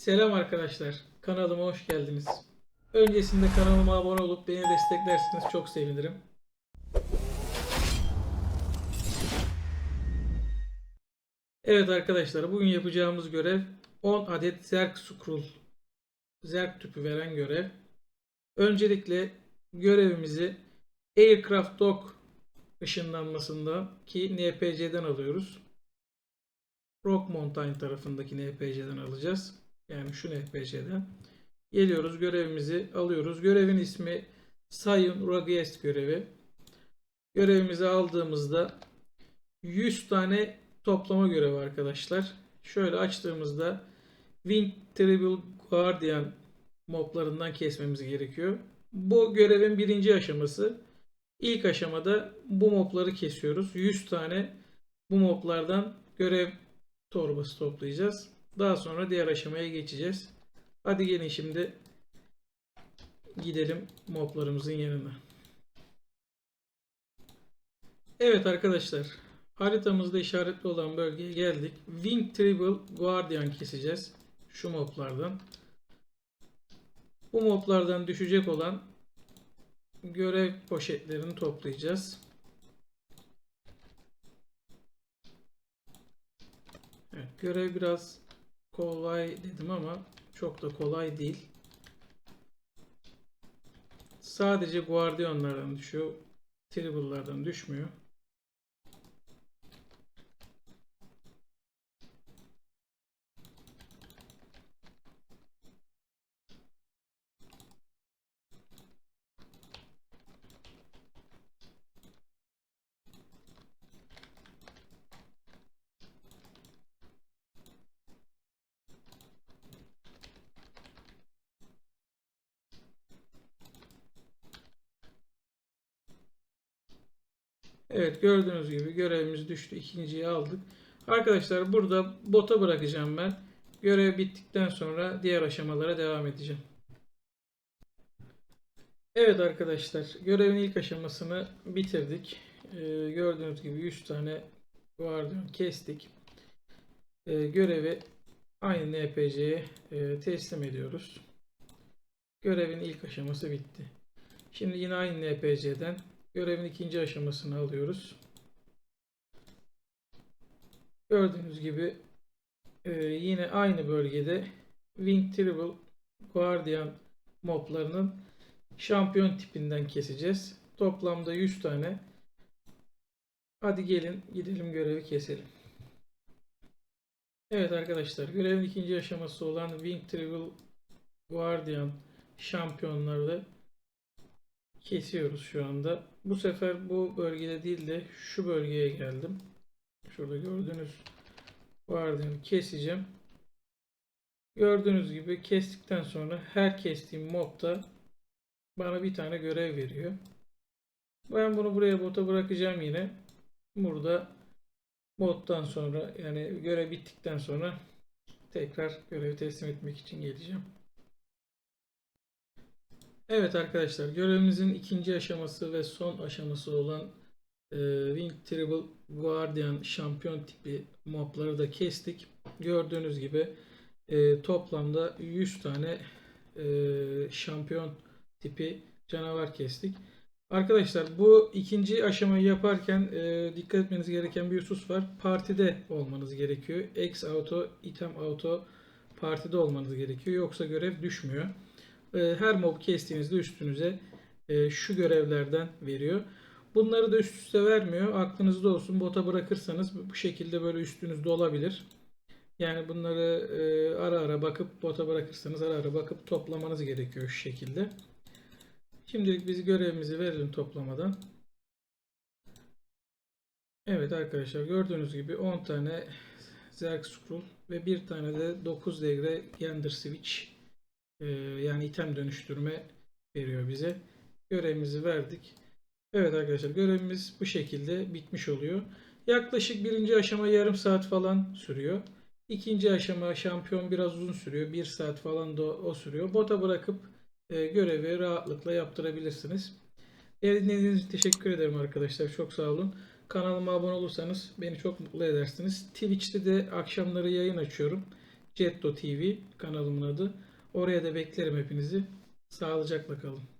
Selam arkadaşlar. Kanalıma hoş geldiniz. Öncesinde kanalıma abone olup beni desteklerseniz çok sevinirim. Evet arkadaşlar bugün yapacağımız görev 10 adet Zerg Scroll Zerg tüpü veren görev. Öncelikle görevimizi Aircraft Dock ışınlanmasında ki NPC'den alıyoruz. Rock Mountain tarafındaki NPC'den alacağız. Yani şu NPC'den. Geliyoruz görevimizi alıyoruz. Görevin ismi Sayın Ragiest görevi. Görevimizi aldığımızda 100 tane toplama görevi arkadaşlar. Şöyle açtığımızda Wing Tribal Guardian moblarından kesmemiz gerekiyor. Bu görevin birinci aşaması. İlk aşamada bu mobları kesiyoruz. 100 tane bu moblardan görev torbası toplayacağız. Daha sonra diğer aşamaya geçeceğiz. Hadi gelin şimdi gidelim moblarımızın yanına. Evet arkadaşlar haritamızda işaretli olan bölgeye geldik. Wing Tribal Guardian keseceğiz. Şu moblardan. Bu moblardan düşecek olan görev poşetlerini toplayacağız. Evet, görev biraz kolay dedim ama çok da kolay değil. Sadece Guardianlardan düşüyor. Trible'lardan düşmüyor. Evet gördüğünüz gibi görevimiz düştü. İkinciyi aldık. Arkadaşlar burada bota bırakacağım ben. Görev bittikten sonra diğer aşamalara devam edeceğim. Evet arkadaşlar görevin ilk aşamasını bitirdik. Ee, gördüğünüz gibi 100 tane guardian kestik. Ee, görevi aynı NPC'ye e, teslim ediyoruz. Görevin ilk aşaması bitti. Şimdi yine aynı NPC'den Görevin ikinci aşamasını alıyoruz. Gördüğünüz gibi e, yine aynı bölgede Wing Tribal Guardian moblarının şampiyon tipinden keseceğiz. Toplamda 100 tane. Hadi gelin gidelim görevi keselim. Evet arkadaşlar görevin ikinci aşaması olan Wing Tribal Guardian şampiyonları kesiyoruz şu anda. Bu sefer bu bölgede değil de şu bölgeye geldim. Şurada gördüğünüz Guardian'ı keseceğim. Gördüğünüz gibi kestikten sonra her kestiğim mobda bana bir tane görev veriyor. Ben bunu buraya bota bırakacağım yine. Burada bottan sonra yani görev bittikten sonra tekrar görevi teslim etmek için geleceğim. Evet arkadaşlar görevimizin ikinci aşaması ve son aşaması olan e, Wing Tribal Guardian şampiyon tipi mobları da kestik. Gördüğünüz gibi e, toplamda 100 tane e, şampiyon tipi canavar kestik. Arkadaşlar bu ikinci aşamayı yaparken e, dikkat etmeniz gereken bir husus var. Partide olmanız gerekiyor. X auto, item auto partide olmanız gerekiyor. Yoksa görev düşmüyor. E, her mob kestiğinizde üstünüze e, şu görevlerden veriyor. Bunları da üst üste vermiyor. Aklınızda olsun. Bota bırakırsanız bu şekilde böyle üstünüzde olabilir. Yani bunları e, ara ara bakıp bota bırakırsanız ara ara bakıp toplamanız gerekiyor şu şekilde. Şimdilik biz görevimizi verelim toplamadan. Evet arkadaşlar gördüğünüz gibi 10 tane Zerg Scroll ve bir tane de 9 degre Gender Switch ee, yani item dönüştürme veriyor bize. Görevimizi verdik. Evet arkadaşlar görevimiz bu şekilde bitmiş oluyor. Yaklaşık birinci aşama yarım saat falan sürüyor. İkinci aşama şampiyon biraz uzun sürüyor. Bir saat falan da o sürüyor. Bota bırakıp e, görevi rahatlıkla yaptırabilirsiniz. Dinlediğiniz için teşekkür ederim arkadaşlar. Çok sağ olun. Kanalıma abone olursanız beni çok mutlu edersiniz. Twitch'te de akşamları yayın açıyorum. Jetto TV kanalımın adı. Oraya da beklerim hepinizi. Sağlıcakla kalın.